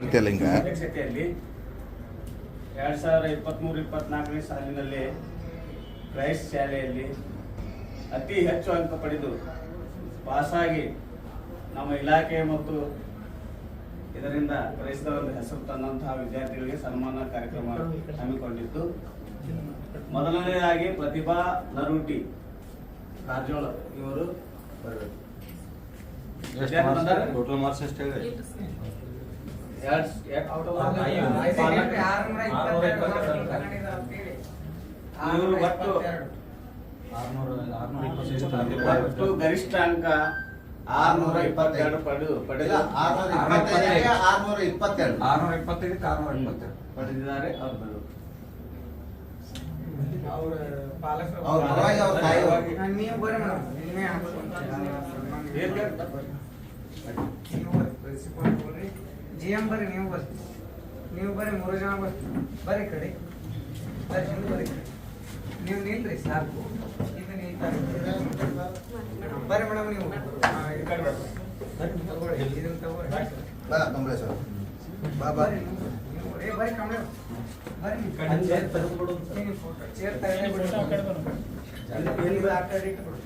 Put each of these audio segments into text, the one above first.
ಅಧ್ಯಕ್ಷತೆಯಲ್ಲಿ ಎರಡ್ ಸಾವಿರದ ಇಪ್ಪತ್ತ್ಮೂರು ಇಪ್ಪತ್ನಾಲ್ಕನೇ ಸಾಲಿನಲ್ಲಿ ಕ್ರೈಸ್ಟ್ ಶಾಲೆಯಲ್ಲಿ ಅತಿ ಹೆಚ್ಚು ಅಂಕ ಪಡೆದು ಪಾಸಾಗಿ ನಮ್ಮ ಇಲಾಖೆ ಮತ್ತು ಇದರಿಂದ ಕ್ರೈಸ್ತ ಒಂದು ಹೆಸರು ತಂದಂತಹ ವಿದ್ಯಾರ್ಥಿಗಳಿಗೆ ಸನ್ಮಾನ ಕಾರ್ಯಕ್ರಮ ಹಮ್ಮಿಕೊಂಡಿತ್ತು ಮೊದಲನೆಯದಾಗಿ ಪ್ರತಿಭಾ ನರೂಟಿ ಕಾರಜೋಳ ಇವರು ಬರಬೇಕು. ಒಟ್ಟು ಇಪ್ಪತ್ತೈದು ಗರಿಷ್ಠ ಅಂಕ ಆರ್ನೂರ ಇಪ್ಪತ್ತೆರಡು. ಪಡೆದು ಪಡೆದ ಆರ್ನೂರ ಇಪ್ಪತ್ತೆರಡು. ಆರ್ನೂರ ಇಪ್ಪತ್ತೈದಕ್ಕೆ ಆರ್ನೂರ ಇಪ್ಪತ್ತೆರಡು. ಪಡೆದಿದ್ದಾರೆ ಅವ್ರು ಬರಬೇಕು ನೀವು ಜಿ ಎಂ ಬರ್ರಿ ನೀವು ಬರ್ರಿ. ನೀವು ಬರ್ರಿ ಮೂರು ಜನ ಬರ್ರಿ. ಬರ್ರಿ ಕಡೆ. ಬರ್ರಿ ಹಿಂದೆ ಬರ್ರಿ ಕಡೆ. ನೀವು ನಿಲ್ರಿ ಸಾಕು. ಇದು ನಿಲ್ತಾರೆ ಬರ್ರಿ ಮೇಡಮ್ ನೀವು. ಇದನ್ನ ತಗೊಳ್ಳಿ ಬಾ ಕಂಬಳೇಶ್ವರ ಬಾ ಬಾ. ಬರ್ರಿ ನೀವು. ನೀವು ಏ ಬರ್ರಿ ಕಮಲ ಬರ್ರಿ ನೀವು. ನೀವು ಫೋಟೋ ಚೇರ್ ತಗಲೇ ಬಿಡು. ಅಲ್ಲಿ ಎಲ್ಲಿ ಆ ಕಡೆ ಇಟ್ಬಿಡು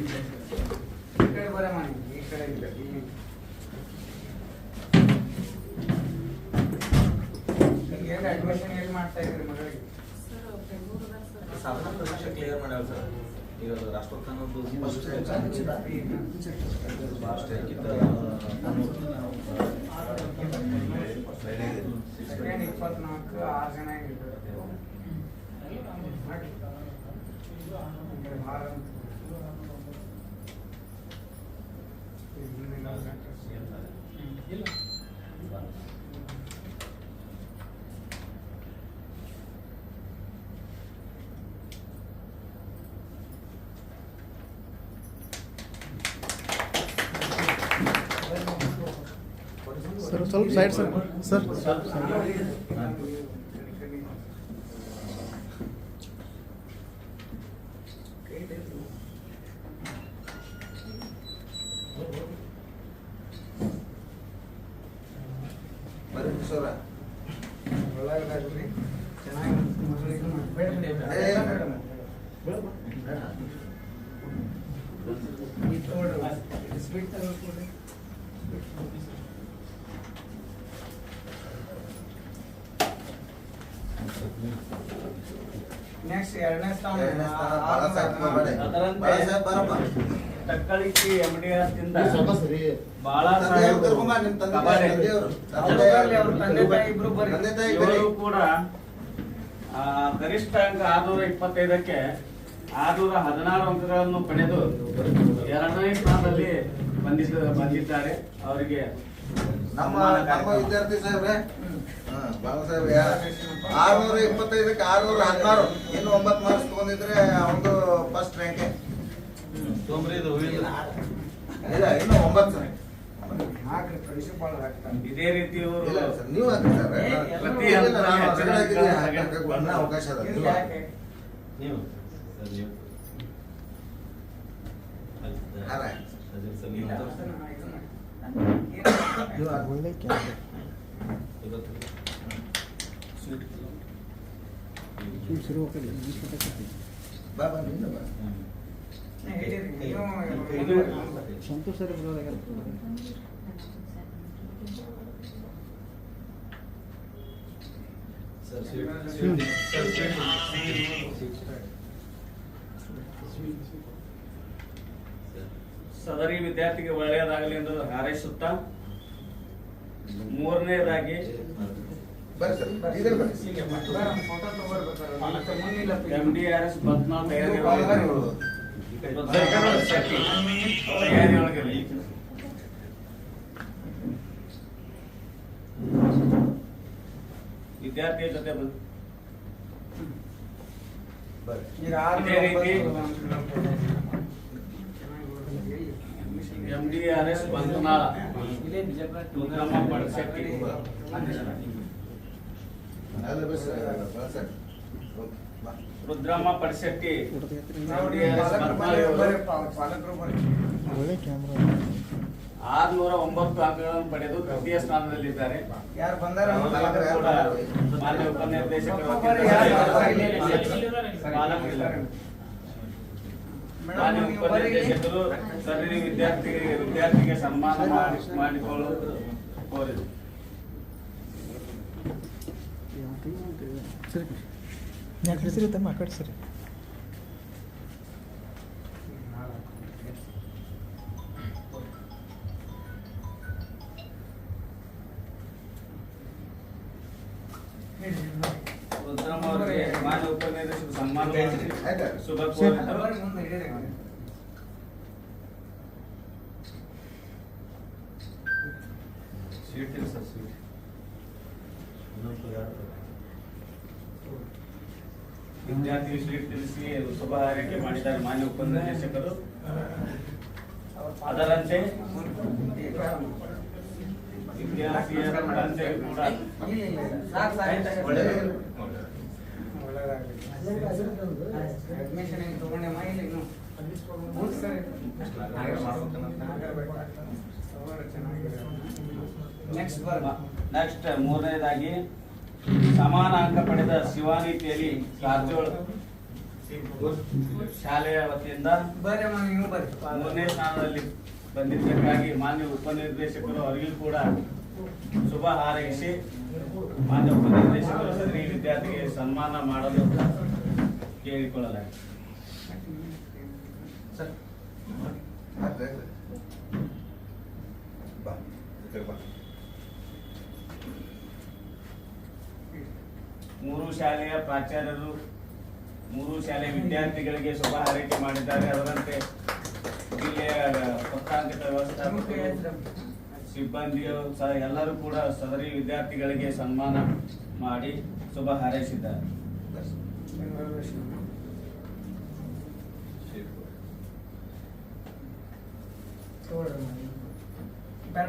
ಈ ಕಡೆ ಬರಮ್ಮ ನೀವು, ಈ ಕಡೆ ಇಲ್ಲ. ಅಡ್ಮಿಷನ್ ಮಾಡ್ತಾ ಇದ್ರಿ ಮಗಳಿಗೆ? ಸಾಧನ ಪರೀಕ್ಷೆ ಕ್ಲಿಯರ್ ಮಾಡ್ಯಾವ ಸರ್ ಈಗ ರಾಷ್ಟ್ರೋತ್ಥಾನದ್ದು ಲಾಸ್ಟ್ ಇಪ್ಪತ್ನಾಲ್ಕು ಆರು ಜನ ಇದ್ದಾರೆ ಮಾಡಿ. ಈ ಕಡೆ ಭಾಳ ಅಂತ. ಈ ಹಿಂದಿನ ಹ್ಮ್. ಸರ್ ಸ್ವಲ್ಪ ಸೈಡ್ ಸರ್ ಸರ್ ಬರ್ರಿ ಕಿಶೋರ ಒಳ್ಳೆದಾಗ್ಲಿ. ಚೆನ್ನಾಗಿ ಮಗಳಿಗೆ ಮಾಡಿ. ಬೇಡ ಬಿಡಿ. ಏ. ಬೇಡ. Sweet ತಗೊಳ್ಳಿ ಕೊಡ್ರಿ. ನೆಕ್ಸ್ಟ್ ಎರಡನೇ ಸ್ಥಾನ. ತಕ್ಕಳಿಕಿ ಎಂ ಡಿ ದಿಂದ ಬಾಳ. ಇವರು ಕೂಡ ಆ, ಗರಿಷ್ಠ ಅಂಕ ಆರ್ನೂರ ಇಪ್ಪತ್ತೈದಕ್ಕೆ ಆರ್ನೂರ ಹದಿನಾರು ಅಂಕಗಳನ್ನು ಪಡೆದು ಎರಡನೇ ಸ್ಥಾನದಲ್ಲಿ ಬಂದಿದ್ದ ಬಂದಿದ್ದಾರೆ. ಅವರಿಗೆ ನಮ್ಮ ನಮ್ಮ ವಿದ್ಯಾರ್ಥಿ ಸಾಹೇಬ್ರೆ ಹಾ ಬಾಳಾಸಾಹೇಬ್ ಆರ್ನೂರ ಇಪ್ಪತ್ತೈದಕ್ಕೆ ಆರ್ನೂರ ಹದಿನಾರು. ಇನ್ನು ಒಂಬತ್ತು ಮಾರ್ಕ್ಸ್ ತಗೊಂಡಿದ್ರೆ ಅವನು ಫಸ್ಟ್ ರ್ಯಾಂಕ್ ಇದು ರೀತಿ ಇವರು ಸರ್ ನೀವು ಪ್ರತಿ ಅವಕಾಶ ಅದ. ನೀವು ಏನು? ಹಾಕಿ. ಇವತ್ತು. ಬಾ ಸರ್ ಸದರಿ ವಿದ್ಯಾರ್ಥಿಗೆ ಒಳ್ಳೆಯದಾಗಲಿ ಎಂದು ಹಾರೈಸುತ್ತಾ? ಮೂರನೇದಾಗಿ? M D R S Batnal ವಿದ್ಯಾರ್ಥಿಯ ಜೊತೆ ಬಂದು ಬರ್ರಿ ಈಗ ಆರು ಇದೇ ರೀತಿ ಚೆನ್ನಾಗಿ M D R S Bandhanal Durgamma Padashetti ಎಲ್ಲ ಬಸ್ ಬಾಳಾಸಾಹೇಬ್ ಓಕೆ ಬಾ. ರುದ್ರಮ್ಮ ಬರ್ರಿ. ಆರ್ನೂರ ಒಂಬತ್ತು ಅಂಕಗಳನ್ನು ಪಡೆದು ತೃತೀಯ ಸ್ಥಾನದಲ್ಲಿದ್ದಾರೆ? ಮಾನ್ಯ ಉಪನಿರ್ದೇಶಕರ ಮಾನ್ಯ. ಉಪನಿರ್ದೇಶಕರು ವಿದ್ಯಾರ್ಥಿಗಳಿಗೆ ವಿದ್ಯಾರ್ಥಿಗೆ ಸನ್ಮಾನ ಮಾಡಿ ಮಾಡಿಕೊಳ್ಳಲು ಕೋರಿದರು. ಸರಿ ತಮ್ಮ ಆ ಕಡೆ ಸರಿ ರುದ್ರಮ್ಮ ಅವರಿಗೆ ಮಾನ್ಯ ಉಪನಿರ್ದೇಶಕರು ಸನ್ಮಾನ ಮಾಡಿ ಆಯ್ತಾ? ಶುಭ ಬರ್ರಿ, ಕೋರಿದರು ಮುಂದೆ ಹಿಡೀರಿ. ಸ್ವೀಟ್ ಇಲ್ಲ ಸರ್ ಸ್ವೀಟ್ ಇನ್ನೊಂದು ಯಾರು ವಿದ್ಯಾರ್ಥಿ ಸ್ವೀಟ್ ತಿಳಿಸಿ ಶುಭ ಹಾರೈಕೆ ಮಾಡಿದ್ದಾರೆ ಮಾನ್ಯ ಉಪನಿರ್ದೇಶಕರು ಅದರಂತೆ ವಿದ್ಯಾರ್ಥಿಯ ತಂದೆ ಕೂಡ ಇಲ್ಲ, ಇಲ್ಲ, ಇಲ್ಲ. ಸಾಕು, ಸಾಕು. ಒಳ್ಳೆಯದು. ಒಳ್ಳೆದಾಗ್ಲಿ. ಅಡ್ಮಿಷನ್ ಏನು ತಗೊಂಡೆಮ್ಮ ಇಲ್ಲ ಇನ್ನು ಹ್ಞೂ ಸರ್ ನೆಕ್ಸ್ಟ್ ಬರ್ ನೆಕ್ಸ್ಟ್ ಮೂರನೇದಾಗಿ ಸಮಾನ ಅಂಕ ಪಡೆದ ಶಿವಾನಿ ತೇಲಿ ಕಾರಜೋಳ ಶಾಲೆಯ ವತಿಯಿಂದ ಮೂರನೇ ಸ್ಥಾನದಲ್ಲಿ ಬಂದಿದ್ದಕ್ಕಾಗಿ ಮಾನ್ಯ ಉಪನಿರ್ದೇಶಕರು ಅವರಿಗೂ ಕೂಡ ಶುಭ ಹಾರೈಸಿ ಮಾನ್ಯ ಉಪನಿರ್ದೇಶಕರು ಸದರಿ ವಿದ್ಯಾರ್ಥಿಗೆ ಸನ್ಮಾನ ಮಾಡಲು ಕೇಳಿಕೊಳ್ಳಲಾಗಿದೆ. ಸರ್ ಆಯ್ತಾ? ಬಾ. ಈ ಕಡೆ ಬಾ. ಮೂರು ಶಾಲೆಯ ಪ್ರಾಚಾರ್ಯರು, ಮೂರು ಶಾಲೆಯ ವಿದ್ಯಾರ್ಥಿಗಳಿಗೆ ಶುಭ ಹಾರೈಕೆ ಮಾಡಿದ್ದಾರೆ. ಅದರಂತೆ ಜಿಲ್ಲೆಯ ಪತ್ತಾಂಕಿತ ವ್ಯವಸ್ಥಾಪಕರು, ಸಿಬ್ಬಂದಿಯು ಸಹ ಎಲ್ಲರೂ ಕೂಡ ಸದರಿ ವಿದ್ಯಾರ್ಥಿಗಳಿಗೆ ಸನ್ಮಾನ ಮಾಡಿ ಶುಭ ಹಾರೈಸಿದ್ದಾರೆ. ಬೇಡ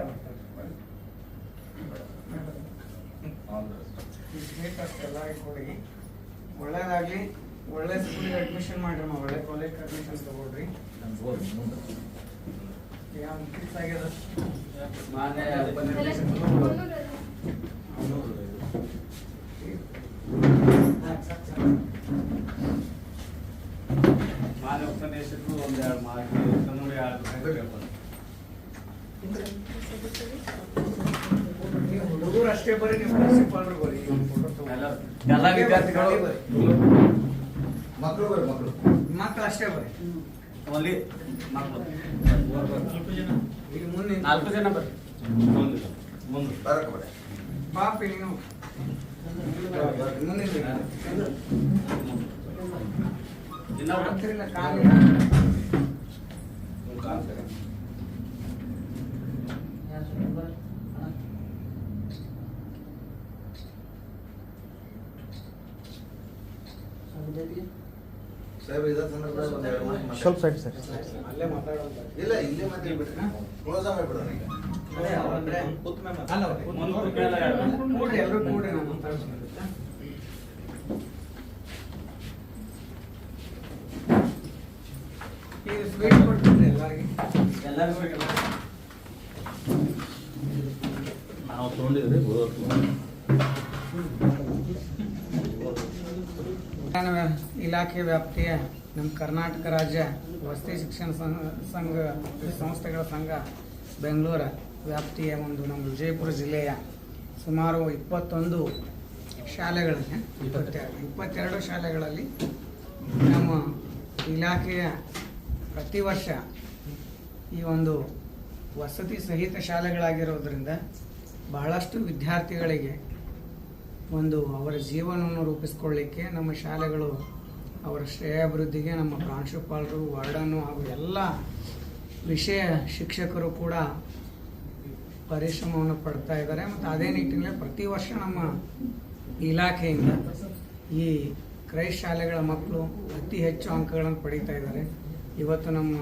ಎಲ್ಲರಿಗೂ ಕೊಡಿ ಒಳ್ಳೇದಾಗ್ಲಿ ಒಳ್ಳೆ ಸ್ಕೂಲಿಗೆ ಅಡ್ಮಿಷನ್ ಮಾಡ್ರಿ ಅಮ್ಮ, ಒಳ್ಳೆ ಕಾಲೇಜ್ ಅಡ್ಮಿಷನ್ ತಗೊಳ್ರಿ. ಮಾನ್ಯ ಉಪನ್ಯಾಸಕ್ಕೂ ಒಂದೆರಡು ಮಾರ್ಕ್ ಕನ್ನಡ ಎರಡು ಹುಡುಗರು ಅಷ್ಟೇ ಬರೀ ನೀವು ಬರೀ ಫೋಟೋ ಎಲ್ಲ- ಎಲ್ಲ ವಿದ್ಯಾರ್ಥಿಗಳು ಮಕ್ಕಳು ಬರ್ರಿ ಮಕ್ಕಳು ಮಕ್ಕಳು ಅಷ್ಟೇ ಬರ್ರಿ. ಓನ್ಲಿ ಮಕ್ಕಳು ಈಗ ಮುಂದೆ ನಾಲ್ಕು ಜನ ಬರ್ರಿ. ಮುಂದೆ ಪಾಪ ಬರಕ್ಕೆ ಬರ್ರಿ ಪಾಪಿ ನೀವು. ಮುಂದೆ ಇನ್ನೊಬ್ರು ಆಗ್ತಿರಿಲ್ಲ ಖಾಲಿ ಸಾಹೇಬ್ ಇದೇ ಸಂದರ್ಭದಲ್ಲಿ ಒಂದ್ ಎರಡು ಮಾತು ಮಾತಾಡಿ. ಸ್ವಲ್ಪ ಸೈಡ್ ಸರ್ ಅಲ್ಲೇ ಇಲ್ಲ ಇಲ್ಲೇ ಮಾತಾಡ್ಬಿಡ್ರಿ ಕ್ಲೋಸ್ ಈಗ. ಕೂಡ್ರಿ ಎಲ್ಲರೂ ಕೂಡ್ರಿ ನಾನು ಮಾತಾಡ್ತೀನಿ ಆಯ್ತಾ? ಈಗ ಸ್ವೀಟ್ ಕೊಡ್ತೀನಿ ಎಲ್ಲರಿಗೆ? ಎಲ್ಲರಿಗೂ ಬೇಕಲ್ಲ? ನಾವು ತೊಗೊಂಡಿದ್ರಿ ಬರೋದು ವಿಜ್ಞಾನ ಇಲಾಖೆ ವ್ಯಾಪ್ತಿಯ ನಮ್ಮ ಕರ್ನಾಟಕ ರಾಜ್ಯ ವಸತಿ ಶಿಕ್ಷಣ ಸಂಘ ಸಂಸ್ಥೆಗಳ ಸಂಘ ಬೆಂಗಳೂರು ವ್ಯಾಪ್ತಿಯ ಒಂದು ನಮ್ಮ ವಿಜಯಪುರ ಜಿಲ್ಲೆಯ ಸುಮಾರು ಇಪ್ಪತ್ತೊಂದು ಶಾಲೆಗಳಲ್ಲಿ ಇಪ್ಪತ್ತೆರಡು. ಇಪ್ಪತ್ತೆರಡು ಶಾಲೆಗಳಲ್ಲಿ ನಮ್ಮ ಇಲಾಖೆಯ ಪ್ರತಿ ವರ್ಷ ಈ ಒಂದು ವಸತಿ ಸಹಿತ ಶಾಲೆಗಳಾಗಿರೋದ್ರಿಂದ ಬಹಳಷ್ಟು ವಿದ್ಯಾರ್ಥಿಗಳಿಗೆ ಒಂದು ಅವರ ಜೀವನವನ್ನು ರೂಪಿಸ್ಕೊಳ್ಳಿಕ್ಕೆ ನಮ್ಮ ಶಾಲೆಗಳು ಅವರ ಶ್ರೇಯಾಭಿವೃದ್ಧಿಗೆ ನಮ್ಮ ಪ್ರಾಂಶುಪಾಲರು ವಾರ್ಡನ್ನು ಹಾಗೂ ಎಲ್ಲ ವಿಷಯ ಶಿಕ್ಷಕರು ಕೂಡ ಪರಿಶ್ರಮವನ್ನು ಪಡ್ತಾ ಇದ್ದಾರೆ. ಮತ್ತು ಅದೇ ನಿಟ್ಟಿನಲ್ಲಿ ಪ್ರತಿ ವರ್ಷ ನಮ್ಮ ಇಲಾಖೆಯಿಂದ ಈ ಕ್ರೈಸ್ಟ್ ಶಾಲೆಗಳ ಮಕ್ಕಳು ಅತಿ ಹೆಚ್ಚು ಅಂಕಗಳನ್ನು ಪಡೀತಾ ಇದ್ದಾರೆ. ಇವತ್ತು ನಮ್ಮ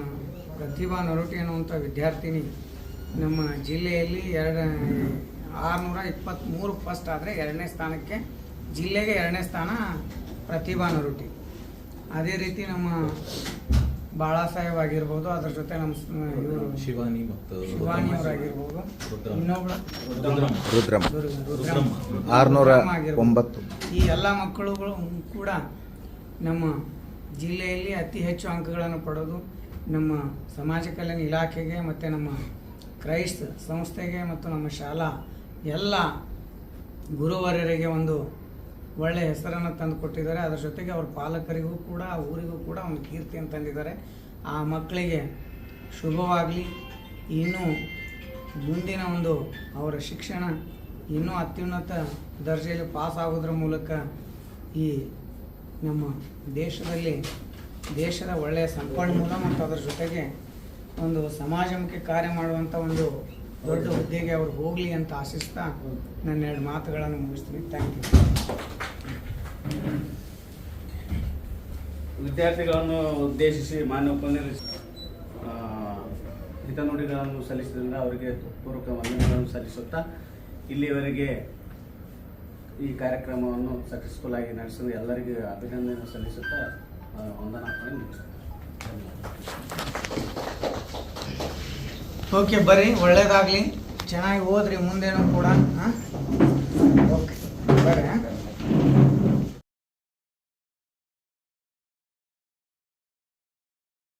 ಪ್ರತಿಭಾ ನರೋಟಿ ಅನ್ನುವಂಥ ವಿದ್ಯಾರ್ಥಿನಿ ನಮ್ಮ ಜಿಲ್ಲೆಯಲ್ಲಿ ಎರಡು, ಆರುನೂರ ಇಪ್ಪತ್ತ್ಮೂರು ಫಸ್ಟ್ ಆದರೆ ಎರಡನೇ ಸ್ಥಾನಕ್ಕೆ, ಜಿಲ್ಲೆಗೆ ಎರಡನೇ ಸ್ಥಾನ ಪ್ರತಿಭಾ ನರುಟಿ. ಅದೇ ರೀತಿ ನಮ್ಮ ಬಾಳ ಸಾಹೇಬ್ ಆಗಿರ್ಬೋದು ಅದ್ರ ಜೊತೆ ನಮ್ಮ ಇವರು ಶಿವಾನಿ ಮತ್ತು ಶಿವಾನಿ ಅವರಾಗಿರ್ಬೋದು. ಇನ್ನೊಬ್ಳು ಆರ್ನೂರ. ಒಂಬತ್ತು. ಈ ಎಲ್ಲ ಮಕ್ಕಳುಗಳು ಕೂಡ ನಮ್ಮ ಜಿಲ್ಲೆಯಲ್ಲಿ ಅತಿ ಹೆಚ್ಚು ಅಂಕಗಳನ್ನು ಪಡೆದು ನಮ್ಮ ಸಮಾಜ ಕಲ್ಯಾಣ ಇಲಾಖೆಗೆ ಮತ್ತು ನಮ್ಮ ಕ್ರೈಸ್ತ ಸಂಸ್ಥೆಗೆ ಮತ್ತು ನಮ್ಮ ಶಾಲಾ ಎಲ್ಲ ಗುರುವಾರರಿಗೆ ಒಂದು ಒಳ್ಳೆಯ ಹೆಸರನ್ನು ತಂದು ಕೊಟ್ಟಿದ್ದಾರೆ. ಅದರ ಜೊತೆಗೆ ಅವ್ರ ಪಾಲಕರಿಗೂ ಕೂಡ ಊರಿಗೂ ಕೂಡ ಒಂದು ಕೀರ್ತಿಯನ್ನು ತಂದಿದ್ದಾರೆ. ಆ ಮಕ್ಕಳಿಗೆ ಶುಭವಾಗಲಿ. ಇನ್ನೂ ಮುಂದಿನ ಒಂದು ಅವರ ಶಿಕ್ಷಣ ಇನ್ನೂ ಅತ್ಯುನ್ನತ ದರ್ಜೆಯಲ್ಲಿ ಪಾಸ್ ಆಗೋದ್ರ ಮೂಲಕ ಈ ನಮ್ಮ ದೇಶದಲ್ಲಿ ದೇಶದ ಒಳ್ಳೆಯ ಸಂಪನ್ಮೂಲ ಮತ್ತು ಅದರ ಜೊತೆಗೆ ಒಂದು ಸಮಾಜಮುಖಿ ಕಾರ್ಯ ಮಾಡುವಂಥ ಒಂದು ದೊಡ್ಡ ಹುದ್ದೆಗೆ ಅವ್ರು ಹೋಗಲಿ ಅಂತ ಆಶಿಸ್ತಾ ನನ್ನ ಎರಡು ಮಾತುಗಳನ್ನು ಮುಗಿಸ್ತೀನಿ. ಥ್ಯಾಂಕ್ ಯು ವಿದ್ಯಾರ್ಥಿಗಳನ್ನು ಉದ್ದೇಶಿಸಿ ಮಾನ್ಯ ಉಪನಿರ್ದೇಶ ಹಿತನುಡಿಗಳನ್ನು ಸಲ್ಲಿಸಿದ್ರಿಂದ ಅವರಿಗೆ ಪೂರ್ವಕ ವಂದನೆಗಳನ್ನು ಸಲ್ಲಿಸುತ್ತಾ ಇಲ್ಲಿವರೆಗೆ ಈ ಕಾರ್ಯಕ್ರಮವನ್ನು ಸಕ್ಸಸ್ಫುಲ್ ಆಗಿ ನಡೆಸಿದ ಎಲ್ಲರಿಗೂ ಅಭಿನಂದನೆ ಸಲ್ಲಿಸುತ್ತಾ ವಂದನಾರ್ಪಣೆ ಓಕೆ, ಬರ್ರಿ, ಒಳ್ಳೇದಾಗಲಿ. ಚೆನ್ನಾಗಿ ಓದ್ರಿ, ಮುಂದೇನು ಕೂಡ ಓಕೆ ಹಾಂ